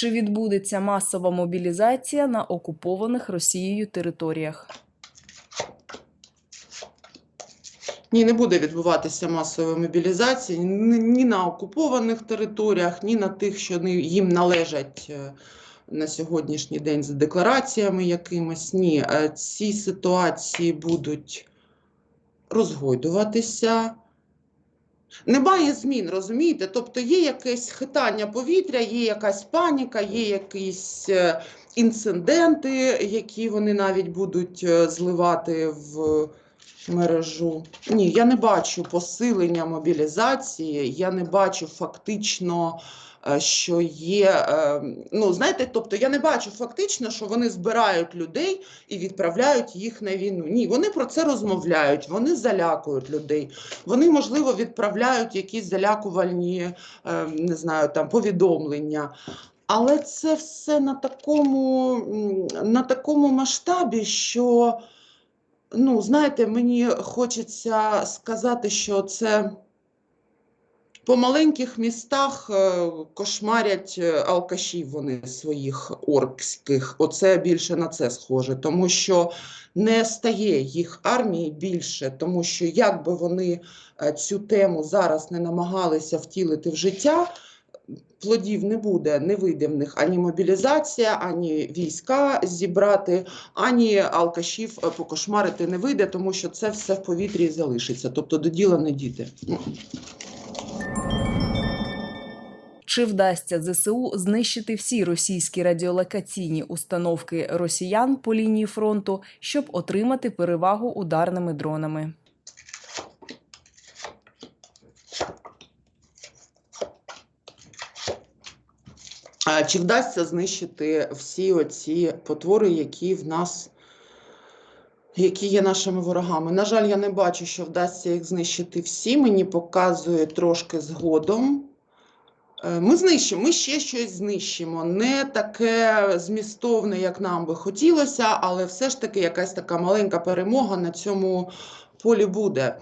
Чи відбудеться масова мобілізація на окупованих Росією територіях? Ні, не буде відбуватися масової мобілізації ні на окупованих територіях, ні на тих, що їм належать е, на сьогоднішній день за деклараціями якимось. Ні, Е, ці ситуації будуть розгойдуватися. Немає змін, розумієте? Тобто є якесь хитання повітря, є якась паніка, є якісь е, інциденти, які вони навіть будуть е, зливати в мережу. Ні, я не бачу посилення мобілізації, я не бачу фактично, що є. е, Ну, знаєте, тобто я не бачу фактично, що вони збирають людей і відправляють їх на війну. Ні, вони про це розмовляють, вони залякують людей. Вони, можливо, відправляють якісь залякувальні, е, не знаю, там повідомлення. Але це все на такому, на такому масштабі, що, ну, знаєте, мені хочеться сказати, що це по маленьких містах е, кошмарять е, алкашів вони своїх оркських. Оце більше на це схоже, тому що не стає їх армії більше, тому що як би вони е, цю тему зараз не намагалися втілити в життя, плодів не буде, не вийде в них ані мобілізація, ані війська зібрати, ані алкашів покошмарити не вийде, тому що це все в повітрі залишиться. Тобто до діла не дійде. Чи вдасться ЗСУ знищити всі російські радіолокаційні установки росіян по лінії фронту, щоб отримати перевагу ударними дронами? Чи вдасться знищити всі оці потвори, які в нас, які є нашими ворогами? На жаль, я не бачу, що вдасться їх знищити всі. Мені показує трошки згодом. Е, Ми знищимо, ми ще щось знищимо. Не таке змістовне, як нам би хотілося, але все ж таки якась така маленька перемога на цьому полі буде.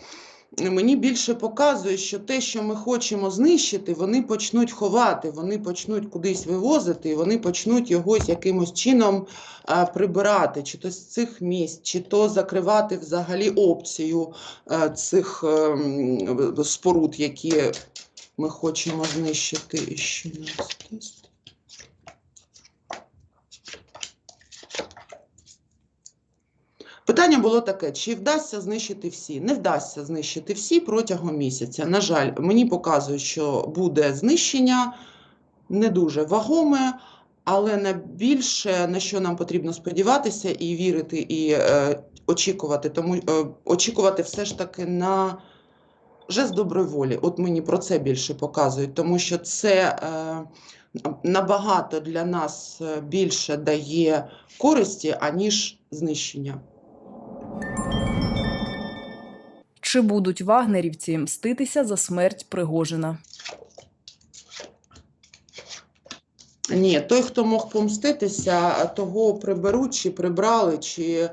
Мені більше показує, що те, що ми хочемо знищити, вони почнуть ховати, вони почнуть кудись вивозити, і вони почнуть його якимось чином а, прибирати, чи то з цих місць, чи то закривати взагалі опцію а, цих ем, споруд, які ми хочемо знищити. Ще нас. Питання було таке: чи вдасться знищити всі? Не вдасться знищити всі протягом місяця. На жаль, мені показує, що буде знищення не дуже вагоме, але на більше на що нам потрібно сподіватися і вірити, і е, очікувати, тому е, очікувати все ж таки на жест доброї волі. От мені про це більше показують, тому що це е, набагато для нас е, більше дає користі, аніж знищення. Чи будуть вагнерівці мститися за смерть Пригожина? Ні, той, хто мог помститися, того приберуть чи прибрали, чи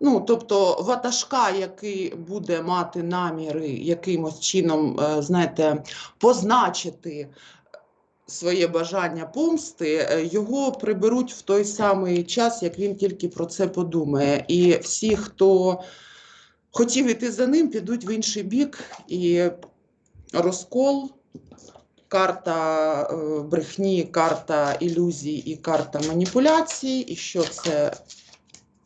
ну, тобто ватажка, який буде мати наміри якимось чином, е, знаєте, позначити своє бажання помсти, е, його приберуть в той самий час, як він тільки про це подумає. І всі, хто хотів іти за ним, підуть в інший бік і розкол. Карта е, брехні, карта ілюзій і карта маніпуляцій. І що це?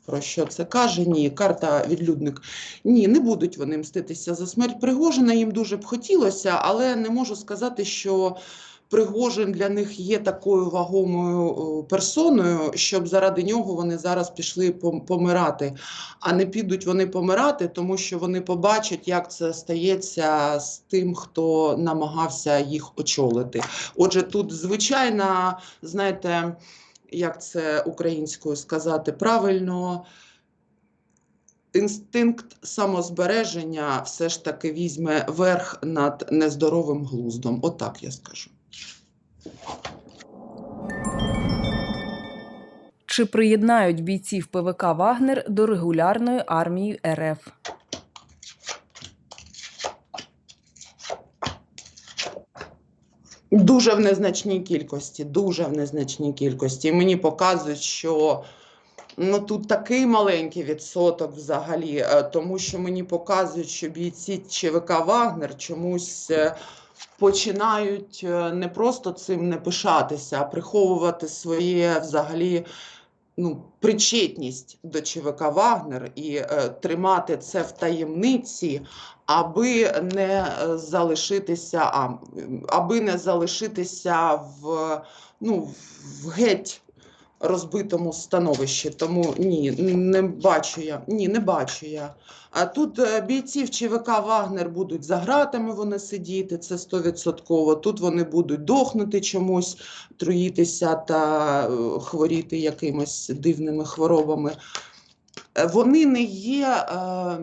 Про що це каже? Ні, карта відлюдник. Ні, не будуть вони мститися за смерть Пригожина. Їм дуже б хотілося, але не можу сказати, що Пригожин для них є такою вагомою е, персоною, щоб заради нього вони зараз пішли помирати. А не підуть вони помирати, тому що вони побачать, як це стається з тим, хто намагався їх очолити. Отже, тут звичайна, знаєте, як це українською сказати правильно. Інстинкт самозбереження все ж таки візьме верх над нездоровим глуздом. Отак я скажу. Чи приєднають бійців ПВК Вагнер до регулярної армії РФ? Дуже в незначній кількості, дуже в незначній кількості. І мені показують, що ну, тут такий маленький відсоток взагалі, е, тому що мені показують, що бійці ЧВК Вагнер чомусь е, починають е, не просто цим не пишатися, а приховувати своє взагалі ну, причетність до ЧВК Вагнер і е, тримати це в таємниці, аби не е, залишитися, а, аби не залишитися в, ну, в геть розбитому становищі. Тому ні, не бачу я. Ні, не бачу я. А тут е, бійців ЧВК Вагнер будуть за гратами вони сидіти, це 100%. Тут вони будуть дохнути чомусь, труїтися та е, хворіти якимись дивними хворобами. Е, Вони не є е,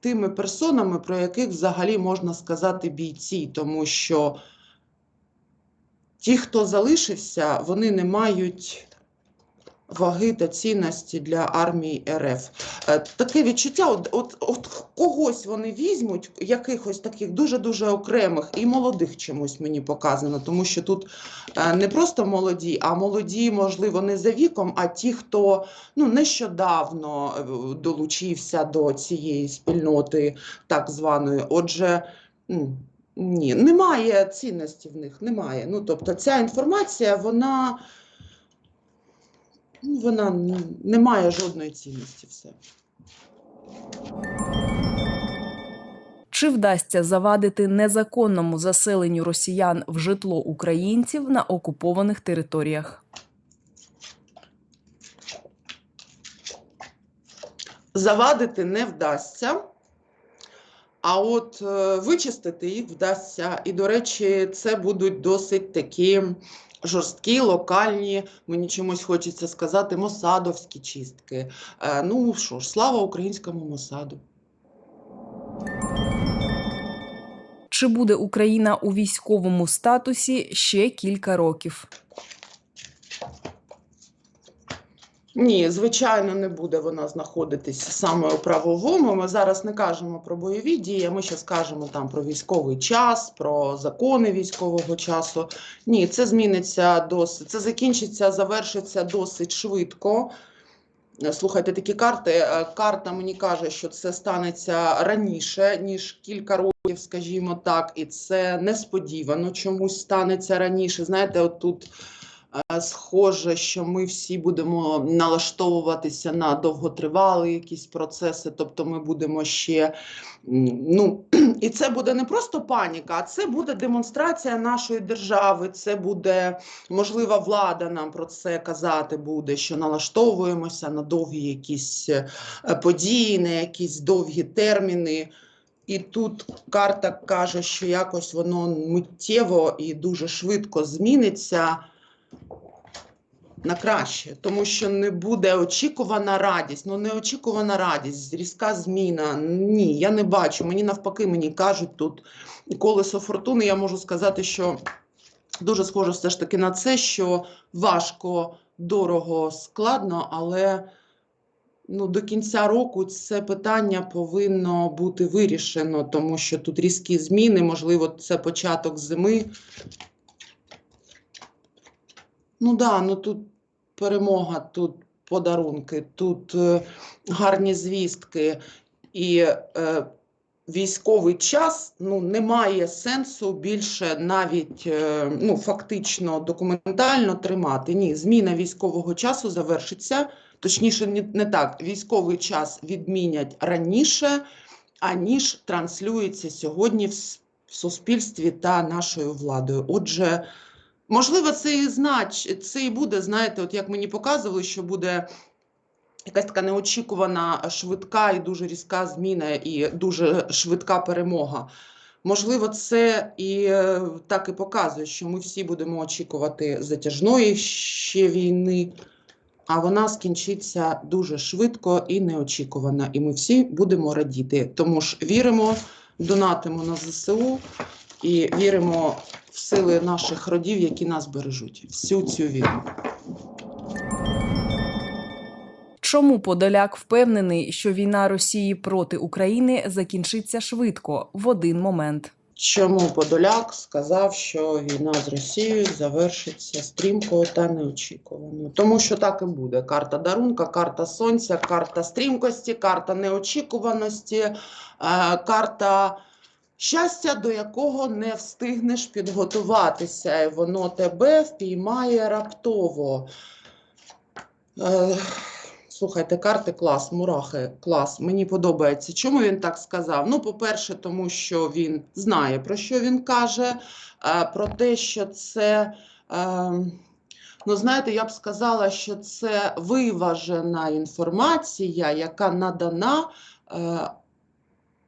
тими персонами, про яких взагалі можна сказати бійці, тому що ті, хто залишився, вони не мають ваги та цінності для армії РФ. Е, Таке відчуття, от, от, от когось вони візьмуть, якихось таких дуже-дуже окремих і молодих чомусь мені показано, тому що тут е, не просто молоді, а молоді, можливо, не за віком, а ті, хто ну, нещодавно е, долучився до цієї спільноти так званої. Отже, ні, немає цінності в них, немає. Ну, тобто ця інформація, вона, ну, вона не має жодної цінності. Все. Чи вдасться завадити незаконному заселенню росіян в житло українців на окупованих територіях? Завадити не вдасться, а от е, вичистити їх вдасться. І, до речі, це будуть досить такі жорсткі, локальні, мені чомусь хочеться сказати, мосадовські чистки. Е, Ну що ж, слава українському мосаду. Чи буде Україна у військовому статусі ще кілька років? Ні, звичайно, не буде вона знаходитись саме у правовому. Ми зараз не кажемо про бойові дії, ми зараз кажемо там про військовий час, про закони військового часу. Ні, це зміниться досить. Це закінчиться, завершиться досить швидко. Слухайте, такі карти. е, Карта мені каже, що це станеться раніше, ніж кілька років, скажімо так, і це несподівано чомусь станеться раніше. Знаєте, от тут е, схоже, що ми всі будемо налаштовуватися на довготривалі якісь процеси, тобто ми будемо ще. Ну, і це буде не просто паніка, а це буде демонстрація нашої держави. Це буде можлива влада нам про це казати буде, що налаштовуємося на довгі якісь е, події, на якісь довгі терміни. І тут карта каже, що якось воно миттєво і дуже швидко зміниться на краще, тому що не буде очікувана радість. Ну, неочікувана радість, різка зміна. Ні, я не бачу. Мені навпаки, мені кажуть тут колесо фортуни. Я можу сказати, що дуже схоже все ж таки на це, що важко, дорого, складно, але ну, до кінця року це питання повинно бути вирішено, тому що тут різкі зміни, можливо, це початок зими. Ну да, ну тут перемога, тут подарунки, тут е, гарні звістки і е, військовий час ну, немає сенсу більше навіть е, ну, фактично документально тримати. Ні, зміна військового часу завершиться. Точніше, не, не так. Військовий час відмінять раніше, аніж транслюється сьогодні в, в суспільстві та нашою владою. Отже, можливо, це і знач, це і буде, знаєте, от як мені показували, що буде якась така неочікувана, швидка і дуже різка зміна, і дуже швидка перемога. Можливо, це і е, так і показує, що ми всі будемо очікувати затяжної ще війни, а вона скінчиться дуже швидко і неочікувано. І ми всі будемо радіти. Тому ж віримо, донатимо на ЗСУ і віримо в сили наших родів, які нас бережуть. Всю цю війну. Чому Подоляк впевнений, що війна Росії проти України закінчиться швидко в один момент? чому Подоляк сказав, що війна з Росією завершиться стрімко та неочікувано. Тому що так і буде. Карта дарунка, карта сонця, карта стрімкості, карта неочікуваності, е, карта щастя, до якого не встигнеш підготуватися, і воно тебе впіймає раптово. Е, Слухайте, карти клас, мурахи, клас. Мені подобається. Чому він так сказав? Ну, по-перше, тому що він знає, про що він каже, е, про те, що це. е, Ну, знаєте, я б сказала, що це виважена інформація, яка надана,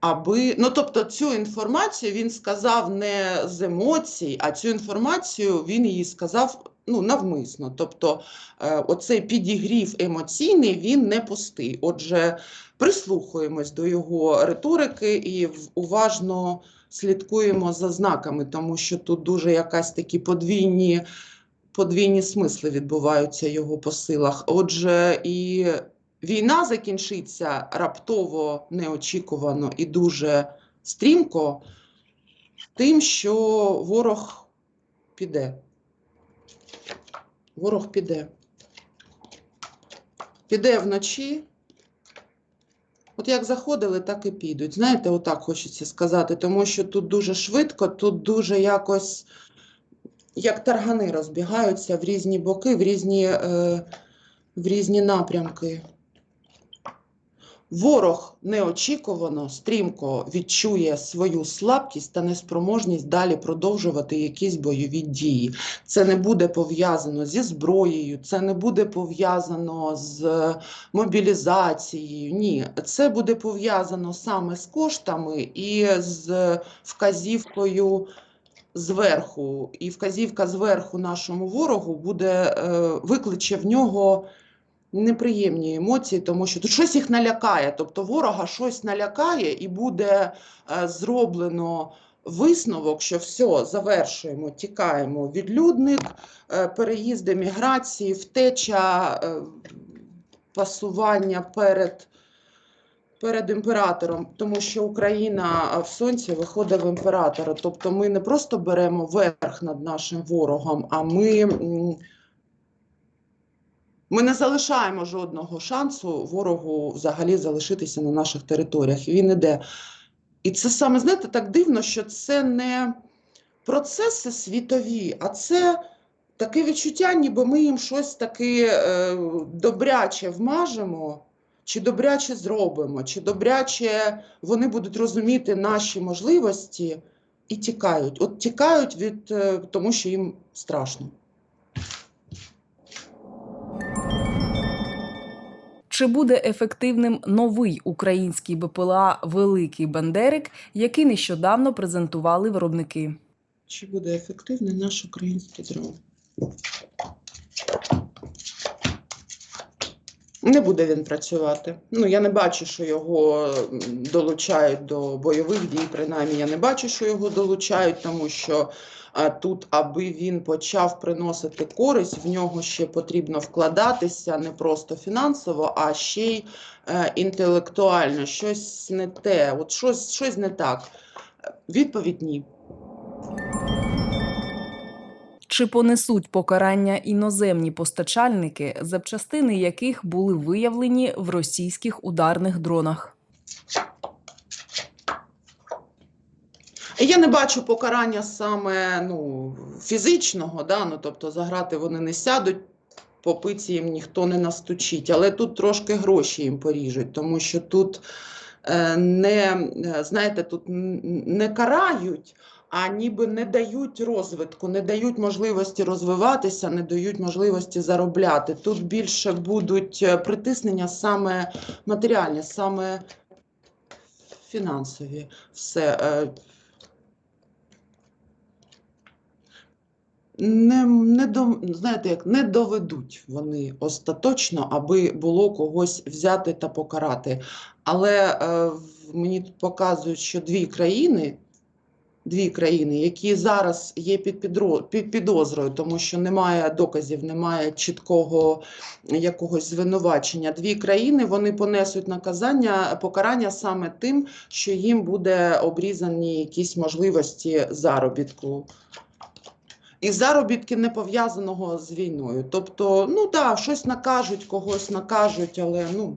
аби. Ну, тобто, цю інформацію він сказав не з емоцій, а цю інформацію він її сказав ну, навмисно. Тобто, е, оцей підігрів емоційний він не пустий. Отже, прислухаємось до його риторики і уважно слідкуємо за знаками, тому що тут дуже якась такі подвійні, подвійні смисли відбуваються його посилах. Отже, і війна закінчиться раптово, неочікувано і дуже стрімко, тим, що ворог піде. Ворог піде. Піде вночі. От як заходили, так і підуть. Знаєте, отак хочеться сказати, тому що тут дуже швидко, тут дуже якось, як таргани розбігаються в різні боки, в різні, е, в різні напрямки. Ворог неочікувано, стрімко відчує свою слабкість та неспроможність далі продовжувати якісь бойові дії. Це не буде пов'язано зі зброєю, це не буде пов'язано з мобілізацією. Ні, це буде пов'язано саме з коштами і з вказівкою зверху. І вказівка зверху нашому ворогу буде е, викличе в нього неприємні емоції, тому що тут щось їх налякає. Тобто ворога щось налякає і буде е, зроблено висновок, що все, завершуємо, тікаємо. Відлюдник, е, переїзди міграції, втеча, е, пасування перед. Перед імператором, тому що Україна в сонці виходить в імператора. Тобто ми не просто беремо верх над нашим ворогом, а ми, ми не залишаємо жодного шансу ворогу взагалі залишитися на наших територіях. Він іде. І це саме, знаєте, так дивно, що це не процеси світові, а це таке відчуття, ніби ми їм щось таке е, добряче вмажемо. Чи добряче зробимо, чи добряче вони будуть розуміти наші можливості і тікають. От тікають від е, тому, що їм страшно. Чи буде ефективним новий український БПЛА Великий Бандерик, який нещодавно презентували виробники? Чи буде ефективний наш український дрон? Не буде він працювати. Ну, я не бачу, що його долучають до бойових дій. Принаймні, я не бачу, що його долучають, тому що а, тут, аби він почав приносити користь, в нього ще потрібно вкладатися не просто фінансово, а ще й е, інтелектуально. Щось не те, от щось, щось не так. Відповідь ні. Чи понесуть покарання іноземні постачальники, запчастини яких були виявлені в російських ударних дронах? Я не бачу покарання саме ну, фізичного, да? ну, тобто заграти вони не сядуть, по пиці їм ніхто не настучить, але тут трошки гроші їм поріжуть, тому що тут е, не, знаєте, тут не карають, а ніби не дають розвитку, не дають можливості розвиватися, не дають можливості заробляти. Тут більше будуть е, притиснення саме матеріальні, саме фінансові. Все. е, не, не до, знаєте, як не доведуть вони остаточно, аби було когось взяти та покарати. Але е, мені тут показують, що дві країни дві країни, які зараз є під, під підозрою, тому що немає доказів, немає чіткого якогось звинувачення. Дві країни вони понесуть наказання, покарання саме тим, що їм буде обрізані якісь можливості заробітку. І заробітки не пов'язаного з війною. Тобто, ну так, щось накажуть, когось накажуть, але ну.